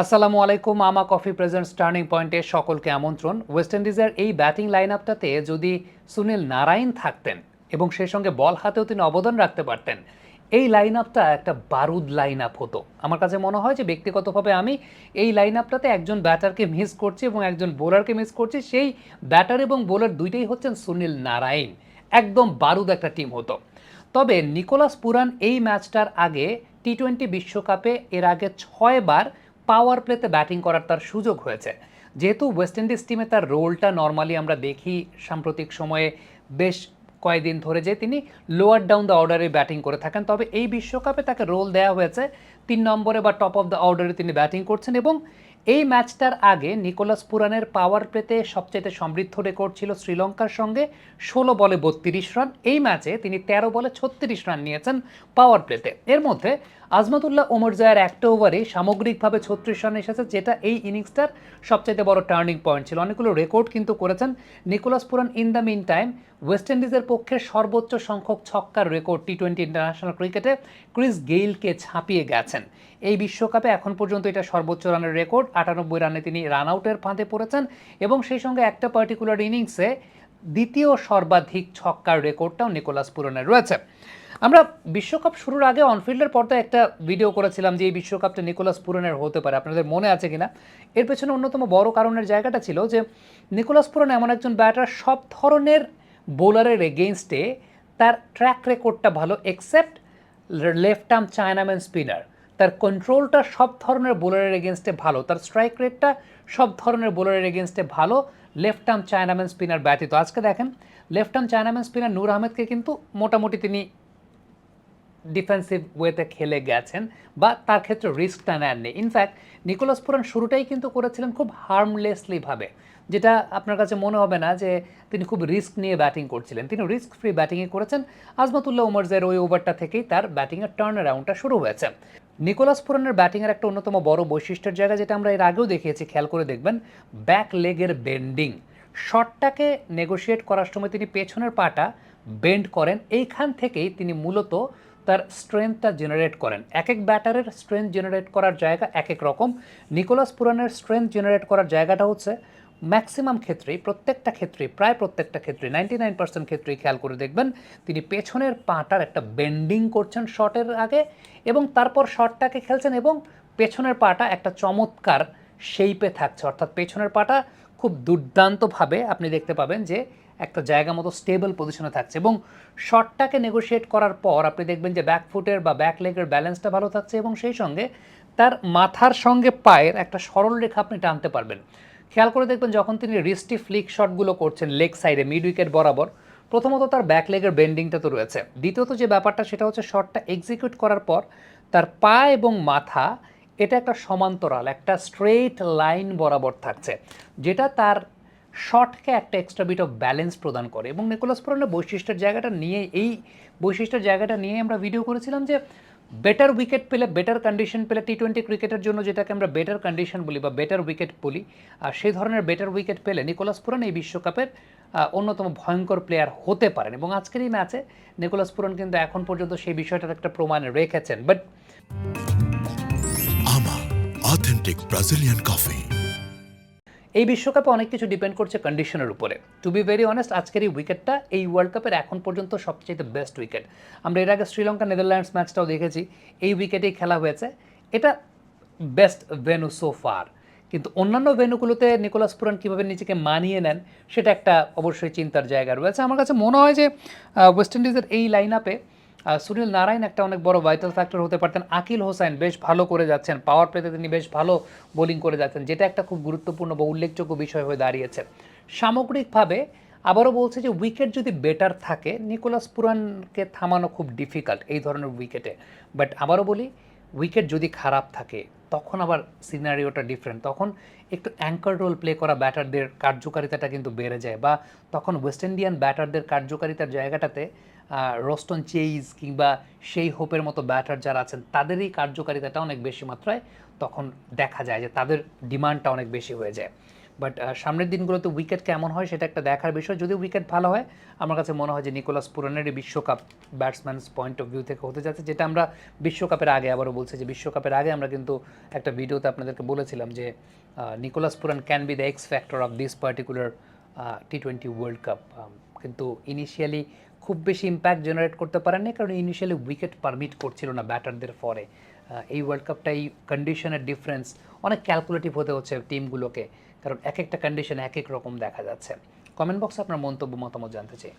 আসসালামু আলাইকুম, আমা কফি প্রেজেন্টস টার্নিং পয়েন্টে সকলকে আমন্ত্রণ। ওয়েস্ট ইন্ডিজের এই ব্যাটিং লাইন আপটাতে যদি সুনীল নারায়ণ থাকতেন এবং সেই সঙ্গে বল হাতেও তিনি অবদান রাখতে পারতেন, এই লাইন আপটা একটা বারুদ লাইন আপ হতো। আমার কাছে মনে হয় যে ব্যক্তিগতভাবে আমি এই লাইন আপটাতে একজন ব্যাটারকে মিস করছি এবং একজন বোলারকে মিস করছি, সেই ব্যাটার এবং বোলার দুইটাই হচ্ছেন সুনীল নারায়ণ। একদম বারুদ একটা টিম হতো। তবে নিকোলাস পুরান এই ম্যাচটার আগে টি টোয়েন্টি বিশ্বকাপে এর আগে ছয়বার পাওয়ার প্লেতে ব্যাটিং করার তার সুযোগ হয়েছে। যেহেতু ওয়েস্ট ইন্ডিজ টিমে তার রোলটা নর্মালি আমরা দেখি সাম্প্রতিক সময়ে বেশ কয়েকদিন ধরে যে তিনি লোয়ার ডাউন দ্য অর্ডারে ব্যাটিং করে থাকেন। তবে এই বিশ্বকাপে তাকে রোল দেওয়া হয়েছে। তিন নম্বরে বা টপ অফ দ্য অর্ডারে তিনি ব্যাটিং করছেন এবং এই ম্যাচটার আগে নিকোলাস পুরানের পাওয়ার প্লেতে সবচেয়ে সমৃদ্ধ রেকর্ড ছিল শ্রীলঙ্কার সঙ্গে। ষোলো বলে বত্রিশ রান এই ম্যাচে তিনি তেরো বলে ছত্রিশ রান নিয়েছেন পাওয়ার প্লেতে এর মধ্যে আজমাতুল্লাহ ওমর জায়ের একটা ওভারে সামগ্রিকভাবে ছত্রিশ রান এসেছে, যেটা এই ইনিংসটার সবচাইতে বড় টার্নিং পয়েন্ট ছিল। অনেকগুলো রেকর্ড কিন্তু করেছেন। Nicholas Pooran in the meantime West ইন্ডিজের পক্ষে সর্বোচ্চ সংখ্যক ছক্কার রেকর্ড টি টোয়েন্টি ইন্টারন্যাশনাল ক্রিকেটে ক্রিস গেইলকে ছাপিয়ে গেছেন। এই বিশ্বকাপে এখন পর্যন্ত এটা সর্বোচ্চ রানের রেকর্ড। আটানব্বই রানে তিনি রান আউটের ফাঁদে পড়েছেন এবং সেই সঙ্গে একটা পার্টিকুলার ইনিংসে দ্বিতীয় সর্বাধিক ছক্কার রেকর্ডটাও নিকোলাস পুরনের রয়েছে। আমরা বিশ্বকাপ শুরুর আগে অনফিল্ডের পর্দায় একটা ভিডিও করেছিলাম যে এই বিশ্বকাপটা নিকোলাস পুরনের হতে পারে। আপনাদের মনে আছে কিনা? এর পেছনে অন্যতম বড় কারণের জায়গাটা ছিল যে নিকোলাস পুরন এমন একজন ব্যাটার সব ধরনের বোলারের এগেনস্টে তার ট্র্যাক রেকর্ডটা ভালো except left arm chinaman spinner তার কন্ট্রোলটা সব ধরনের বোলারের এগেনস্টে ভালো, তার স্ট্রাইক রেটটা সব ধরনের বোলারের এগেনস্টে ভালো লেফট আর্ম চায়নাম্যান স্পিনার ব্যতীত। আজকে দেখেন left arm chinaman spinner Noor আহমেদকে কিন্তু মোটামুটি তিনি ডিফেন্সিভ ওয়েতে খেলে গেছেন, বা তার ক্ষেত্রে রিস্কটা নেননি। ইনফ্যাক্ট নিকোলাস পুরান শুরুটাই কিন্তু করেছিলেন খুব হার্মলেসলিভাবে যেটা আপনার কাছে মনে হবে না যে তিনি খুব রিস্ক নিয়ে ব্যাটিং করছিলেন। তিনি রিস্ক ফ্রি ব্যাটিংয়ে করেছেন। আজমাতুল্লাহ উমরজের ওই ওভারটা থেকেই তার ব্যাটিংয়ের টার্ন অ্যারাউন্ডটা শুরু হয়েছে। নিকোলাস পুরানের ব্যাটিংয়ের একটা অন্যতম বড় বৈশিষ্ট্যের জায়গা যেটা আমরা এর আগেও দেখিয়েছি, খেয়াল করে দেখবেন ব্যাক লেগের বেন্ডিং শটটাকে নেগোশিয়েট করার সময় তিনি পেছনের পাটা বেন্ড করেন। এইখান থেকেই তিনি মূলত তার স্ট্রেংথটা জেনারেট করেন। এক এক ব্যাটারের স্ট্রেংথ জেনারেট করার জায়গা এক এক রকম। নিকোলাস পুরানের স্ট্রেংথ জেনারেট করার জায়গাটা হচ্ছে ম্যাক্সিমাম ক্ষেত্রেই, প্রত্যেকটা ক্ষেত্রেই, প্রায় প্রত্যেকটা ক্ষেত্রে নাইনটি নাইন পার্সেন্ট ক্ষেত্রেই খেয়াল করে দেখবেন, তিনি পেছনের পাটার একটা বেন্ডিং করছেন শটের আগে এবং তারপর শটটাকে খেলছেন এবং পেছনের পাটা একটা চমৎকার শেইপে থাকছে। অর্থাৎ পেছনের পাটা খুব দুর্দান্তভাবে আপনি দেখতে পাবেন যে একটা জায়গা মতো স্টেবল পজিশনে থাকছে এবং শটটাকে নেগোশিয়েট করার পর আপনি দেখবেন যে ব্যাক ফুটের বা ব্যাক লেগের ব্যালেন্সটা ভালো থাকছে এবং সেই সঙ্গে তার মাথার সঙ্গে পায়ের একটা সরল রেখা আপনি টানতে পারবেন। খেয়াল করে দেখবেন যখন তিনি রিস্টি ফ্লিক শটগুলো করছেন লেগ সাইডে মিড উইকেট বরাবর, প্রথমত তার ব্যাক লেগের বেন্ডিংটা তো রয়েছে। দ্বিতীয়ত যে ব্যাপারটা, সেটা হচ্ছে শটটা এক্সিকিউট করার পর তার পা এবং মাথা, এটা একটা সমান্তরাল, একটা স্ট্রেট লাইন বরাবর থাকছে, যেটা তার শটকে একটা এক্সট্রা বিট অফ ব্যালেন্স প্রদান করে এবং নিকোলাস পুরানের বৈশিষ্ট্যের জায়গাটা নিয়ে, এই বৈশিষ্ট্যের জায়গাটা নিয়ে আমরা ভিডিও করেছিলাম যে বেটার উইকেট পেলে বেটার কন্ডিশন পেলে টি টোয়েন্টি ক্রিকেটের জন্য যেটাকে আমরা বেটার কন্ডিশন বলি বা বেটার উইকেট বলি, আর সেই ধরনের বেটার উইকেট পেলে নিকোলাস পুরান এই বিশ্বকাপের অন্যতম ভয়ঙ্কর প্লেয়ার হতে পারেন। এবং আজকের এই ম্যাচে নিকোলাস পুরান কিন্তু এখন পর্যন্ত সেই বিষয়টার একটা প্রমাণ রেখেছেন। বাট অথেন্টিক ব্রাজিলিয়ান কফি এই বিশ্বকাপে অনেক কিছু ডিপেন্ড করছে কন্ডিশনের উপরে। টু বি ভেরি অনেস্ট আজকের এই উইকেটটা এই ওয়ার্ল্ড কাপের এখন পর্যন্ত সবচেয়ে বেস্ট উইকেট আমরা এর আগে শ্রীলঙ্কা নেদারল্যান্ডস ম্যাচটাও দেখেছি। এই উইকেটেই খেলা হয়েছে। এটা বেস্ট ভেনু সো ফার কিন্তু অন্যান্য ভেনুগুলোতে নিকোলাস পুরান কীভাবে নিজেকে মানিয়ে নেন, সেটা একটা অবশ্যই চিন্তার জায়গা রয়েছে। আমার কাছে মনে হয় যে ওয়েস্ট ইন্ডিজের এই লাইন আপে সুনীল নারায়ণ একটা অনেক বড় ভাইটাল ফ্যাক্টর হতে পারতেন। আকিল হোসেন বেশ ভালো করে যাচ্ছেন। পাওয়ার প্লেতে তিনি বেশ ভালো বোলিং করে যাচ্ছেন, যেটা একটা খুব গুরুত্বপূর্ণ বা উল্লেখযোগ্য বিষয় হয়ে দাঁড়িয়েছে। সামগ্রিকভাবে আবারও বলছে যে উইকেট যদি বেটার থাকে, নিকোলাস পুরানকে থামানো খুব ডিফিকাল্ট এই ধরনের উইকেটে বাট আবারও বলি উইকেট যদি খারাপ থাকে, তখন আবার সিনারিওটা ডিফারেন্ট তখন একটু অ্যাঙ্কার রোল প্লে করা ব্যাটারদের কার্যকারিতাটা কিন্তু বেড়ে যায় বা তখন ওয়েস্ট ইন্ডিয়ান ব্যাটারদের কার্যকারিতার জায়গাটাতে রস্টন চেইজ কিংবা সেই হোপের মতো ব্যাটার যারা আছেন, তাদেরই কার্যকারিতাটা অনেক বেশি মাত্রায় তখন দেখা যায় যে তাদের ডিমান্ডটা অনেক বেশি হয়ে যায়। বাট সামনের দিনগুলোতে উইকেট কেমন হয় সেটা একটা দেখার বিষয়। যদি উইকেট ভালো হয়, আমার কাছে মনে হয় যে নিকোলাস পুরানেরই বিশ্বকাপ ব্যাটসম্যানস পয়েন্ট অফ ভিউ থেকে হতে যাচ্ছে, যেটা আমরা বিশ্বকাপের আগে আবারও বলছি যে বিশ্বকাপের আগে আমরা কিন্তু একটা ভিডিওতে আপনাদেরকে বলেছিলাম যে Nicholas Pooran can be the X factor of this particular T twenty World Cup কিন্তু ইনিশিয়ালি খুব বেশি ইম্প্যাক্ট জেনারেট করতে পারেননি, কারণ ইনিশিয়ালি উইকেট পারমিট করছিল না ব্যাটারদের ফরে এই ওয়ার্ল্ড কাপটা এই কন্ডিশনের ডিফারেন্স অনেক ক্যালকুলেটিভ হতে হচ্ছে টিমগুলোকে কারণ এক একটা কন্ডিশন এক এক রকম দেখা যাচ্ছে। কমেন্ট বক্সে আপনার মন্তব্য, মতামত জানতে চাই।